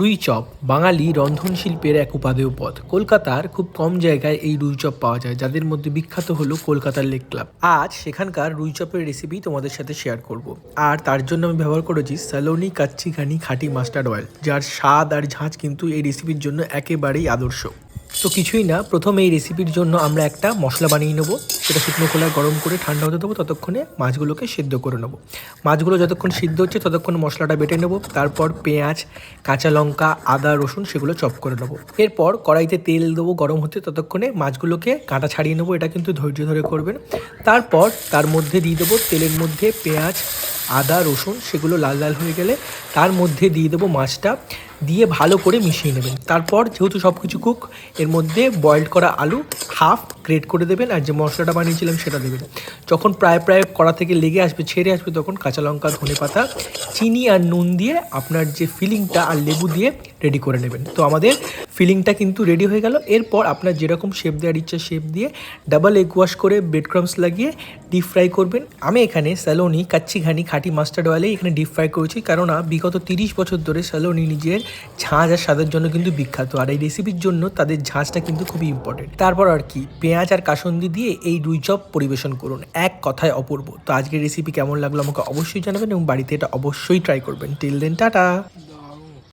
রুই চপ বাঙালি রন্ধনশিল্পের এক উপাদেয় পদ কলকাতার খুব কম জায়গায় এই রুই চপ পাওয়া যায়, যাদের মধ্যে বিখ্যাত হলো কলকাতার লেক ক্লাব। আজ সেখানকার রুই চপের রেসিপি তোমাদের সাথে শেয়ার করব। আর তার জন্য আমি ব্যবহার করেছি স্যালোনি কাচ্চি ঘানি খাঁটি মাস্টার্ড অয়েল যার স্বাদ আর ঝাঁজ কিন্তু এই রেসিপির জন্য একেবারেই আদর্শ। তো কিছুই না, প্রথম এই রেসিপির জন্য আমরা একটা মশলা বানিয়ে নেব। সেটা শুকনো খোলায় গরম করে ঠান্ডা হতে দেবো, ততক্ষণে মাছগুলোকে সেদ্ধ করে নেব। মাছগুলো যতক্ষণ সিদ্ধ হচ্ছে, ততক্ষণ মশলাটা বেটে নেব। তারপর পেঁয়াজ, কাঁচা লঙ্কা, আদা, রসুন সেগুলো চপ করে নেব। এরপর কড়াইতে তেল দেবো গরম হতে, ততক্ষণে মাছগুলোকে কাঁটা ছাড়িয়ে নেব। এটা কিন্তু ধৈর্য ধরে করবেন। তারপর তার মধ্যে দিয়ে দেবো তেলের মধ্যে পেঁয়াজ, আদা, রসুন, সেগুলো লাল লাল হয়ে গেলে তার মধ্যে দিয়ে দেবো মাছটা। দিয়ে ভালো করে মিশিয়ে নেবেন। তারপর যেহেতু সব কিছু কুক এর মধ্যে বয়েল করা আলু হাফ গ্রেট করে দেবেন আর যে মশলাটা বানিয়েছিলাম সেটা দেবেন। যখন প্রায় প্রায় কড়া থেকে লেগে আসবে, ছেড়ে আসবে তখন কাঁচা লঙ্কা ধনে পাতা চিনি আর নুন দিয়ে আপনার যে ফিলিংটা আর লেবু দিয়ে রেডি করে নেবেন। তো আমাদের ফিলিংটা কিন্তু রেডি হয়ে গেল। এরপর আপনার যেরকম শেপ দেওয়ার ইচ্ছা শেপ দিয়ে ডাবল এগ ওয়াশ করে ব্রেড ক্রামস লাগিয়ে ডিপ ফ্রাই করবেন। আমি এখানে স্যালোনি কাচ্চি ঘানি খাঁটি মাস্টার্ড অয়েলে এখানে ডিপ ফ্রাই করেছি। কেননা বিগত তিরিশ বছর ধরে স্যালোনি নিজের ঝাঁঝ আর স্বাদের জন্য কিন্তু বিখ্যাত। আর এই রেসিপির জন্য তাদের ঝাঁঝটা কিন্তু খুবই ইম্পর্টেন্ট তারপর আর কি, পেঁয়াজ আর কাসন্দি দিয়ে এই দুই চপ পরিবেশন করুন। এক কথায় অপূর্ব। তো আজকের রেসিপি কেমন লাগল আমাকে অবশ্যই জানাবেন এবং বাড়িতে এটা অবশ্যই ট্রাই করবেন। Till then tata!